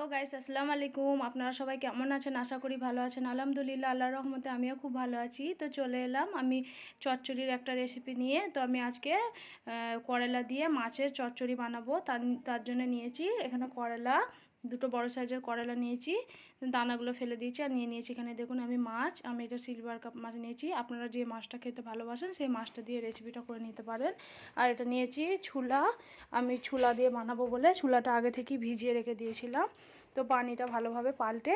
Hello guys আসসালামু আলাইকুম আপনারা সবাই কেমন আছেন? আশা করি ভালো আছেন। আলহামদুলিল্লাহ, আল্লাহর রহমতে আমিও খুব ভালো আছি। তো চলে এলাম আমি চচ্চড়ির একটা রেসিপি নিয়ে। তো আমি আজকে করলা দিয়ে মাছের চচ্চড়ি বানাবো। তার তার জন্য নিয়েছি এখানে করলা দুটো বড় সাইজের করলা নিয়েছি, দানাগুলো ফেলে দিয়েছি আর নিয়ে নিয়েছি এখানে দেখুন আমি মাছ, আমি এটা সিলভার কাপ মাছ নিয়েছি। আপনারা যে মাছটা খেতে ভালোবাসেন সেই মাছটা দিয়ে রেসিপিটা করে নিতে পারেন। আর এটা নিয়েছি ছুলা, আমি ছুলা দিয়ে বানাবো বলে ছুলাটা আগে থেকেই ভিজিয়ে রেখে দিয়েছিলাম। তো পানিটা ভালোভাবে পাল্টে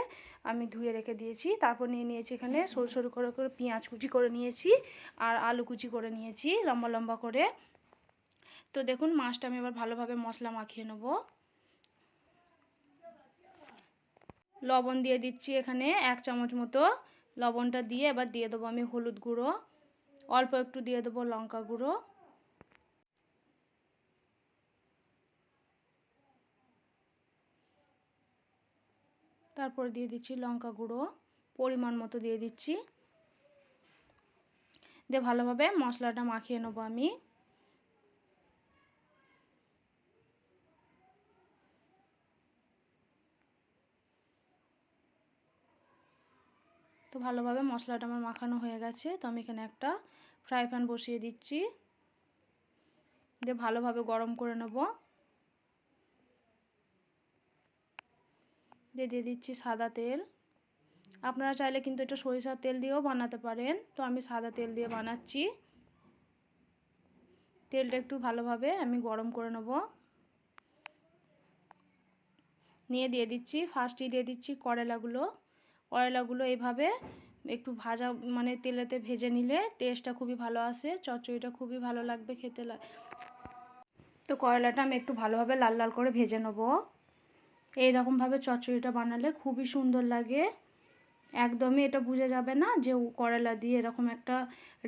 আমি ধুয়ে রেখে দিয়েছি। তারপর নিয়ে নিয়েছি এখানে সরু সরু করে করে পেঁয়াজ কুচি করে নিয়েছি আর আলু কুচি করে নিয়েছি লম্বা লম্বা করে। তো দেখুন মাছটা আমি এবার ভালোভাবে মশলা মাখিয়ে নেব। লবণ দিয়ে দিচ্ছি এখানে এক চামচ মতো। লবণটা দিয়ে এবার দিয়ে দেবো আমি হলুদ গুঁড়ো। অল্প একটু দিয়ে দেবো লঙ্কা গুঁড়ো। তারপর দিয়ে দিচ্ছি লঙ্কা গুঁড়ো। পরিমাণ মতো দিয়ে দিচ্ছি। দিয়ে ভালোভাবে মশলাটা মাখিয়ে নেব আমি। তো ভালোভাবে মশলাটা আমার মাখানো হয়ে গেছে। তো আমি এখানে একটা ফ্রাই প্যান বসিয়ে দিচ্ছি। দিয়ে ভালোভাবে গরম করে নেব। দিয়ে দিয়ে দিচ্ছি সাদা তেল। আপনারা চাইলে কিন্তু এটা সরিষার তেল দিয়েও বানাতে পারেন। তো আমি সাদা তেল দিয়ে বানাচ্ছি। তেলটা একটু ভালোভাবে আমি গরম করে নেব। নিয়ে দিয়ে দিচ্ছি ফার্স্টই দিয়ে দিচ্ছি করলাগুলো। করলাগুলো এইভাবে একটু ভাজা মানে তেলেতে ভেজে নিলে টেস্টটা খুবই ভালো আসে, চচ্চড়িটা খুবই ভালো লাগবে খেতে তো করলাটা আমি একটু ভালোভাবে লাল লাল করে ভেজে নেব। এইরকমভাবে চচ্চড়িটা বানালে খুবই সুন্দর লাগে। একদমই এটা বুঝে যাবে না যে করলা দিয়ে এরকম একটা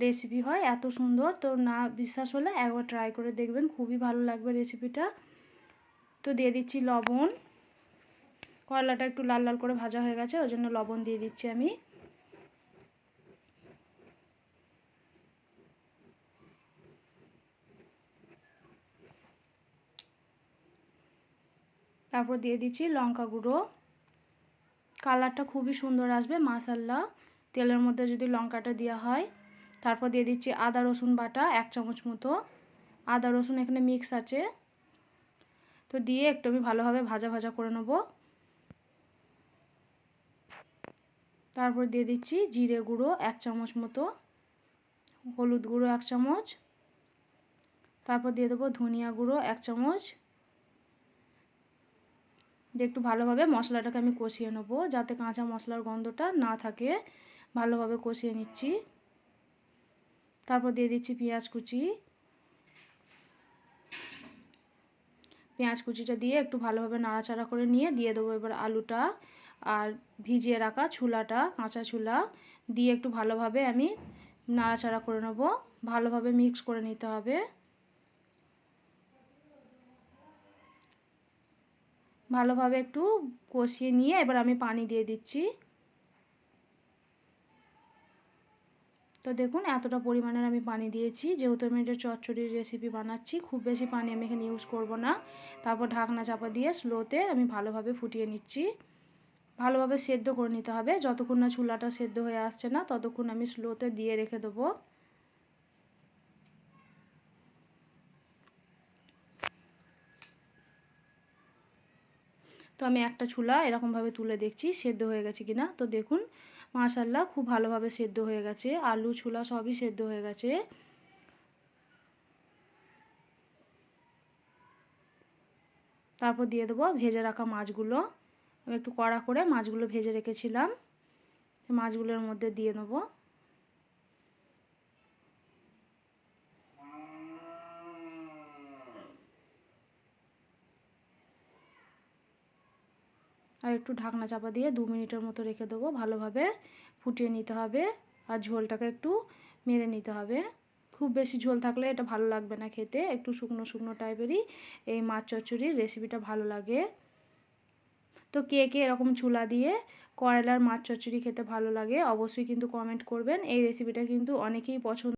রেসিপি হয়, এত সুন্দর। তো না বিশ্বাস হলে একবার ট্রাই করে দেখবেন, খুবই ভালো লাগবে রেসিপিটা তো দিয়ে দিচ্ছি লবণ। করলাটা একটু লাল লাল করে ভাজা হয়ে গেছে, ওই জন্য লবণ দিয়ে দিচ্ছি আমি। তারপর দিয়ে দিচ্ছি লঙ্কা গুঁড়ো। কালারটা খুবই সুন্দর আসবে মাসাল্লা তেলের মধ্যে যদি লঙ্কাটা দেওয়া হয়, তারপর দিয়ে দিচ্ছি আদা, রসুন বাটা এক চামচ মতো। আদা, রসুন এখানে মিক্স আছে। তো দিয়ে একটু আমি ভালোভাবে ভাজা ভাজা করে নেব। তারপর দিয়ে দিচ্ছি জিরে গুঁড়ো এক চামচ মতো, হলুদ গুঁড়ো এক চামচ, তারপর দিয়ে দেবো ধনিয়া গুঁড়ো এক চামচ। দিয়ে একটু ভালোভাবে মশলাটাকে আমি কষিয়ে নেব যাতে কাঁচা মশলার গন্ধটা না থাকে। ভালোভাবে কষিয়ে নিচ্ছি। তারপর দিয়ে দিচ্ছি পেঁয়াজ কুচি। পেঁয়াজ কুচিটা দিয়ে একটু ভালোভাবে নাড়াচাড়া করে নিয়ে দিয়ে দেবো এবার আলুটা। আর ভিজিয়ে রাখা ছুলাটা কাঁচা ছুলা দিয়ে একটু ভালোভাবে আমি নাড়াচাড়া করে নেব। ভালোভাবে মিক্স করে নিতে হবে। ভালোভাবে একটু কষিয়ে নিয়ে এবার আমি পানি দিয়ে দিচ্ছি। তো দেখুন, এতটা পরিমাণের আমি পানি দিয়েছি। যেহেতু আমি এটা চচ্চড়ির রেসিপি বানাচ্ছি, খুব বেশি পানি আমি এখানে ইউজ করব না। তারপর ঢাকনা চাপা দিয়ে স্লোতে আমি ভালোভাবে ফুটিয়ে নিচ্ছি। ভালোভাবে সেদ্ধ করে নিতে হবে। যতক্ষণ না চুলাটা সেদ্ধ হয়ে আসছে না, ততক্ষণ আমি স্লোতে দিয়ে রেখে দেবো। তো আমি একটা চুলা এরকমভাবে তুলে দেখছি, সেদ্ধ হয়ে গেছে কিনা। তো দেখুন মাশাল্লাহ খুব ভালোভাবে সেদ্ধ হয়ে গেছে। আলু ছোলা সবই সেদ্ধ হয়ে গেছে। তারপর দিয়ে দেবো ভেজে রাখা মাছগুলো। আমি একটু কড়া করে মাছগুলো ভেজে রেখেছিলাম। মাছগুলোর মধ্যে দিয়ে নেব আর একটু ঢাকনা চাপা দিয়ে দু মিনিটের মতো রেখে দেবো। ভালোভাবে ফুটিয়ে নিতে হবে আর ঝোলটাকে একটু মেরে নিতে হবে। খুব বেশি ঝোল থাকলে এটা ভালো লাগবে না খেতে। একটু শুকনো শুকনো টাইপেরই এই মাছ চচ্চড়ির রেসিপিটা ভালো লাগে। তো কে কে এরকম চুলা দিয়ে করলার মাছ চচ্চড়ি খেতে ভালো লাগে, অবশ্যই কিন্তু কমেন্ট করবেন। এই রেসিপিটা কিন্তু অনেকেই পছন্দ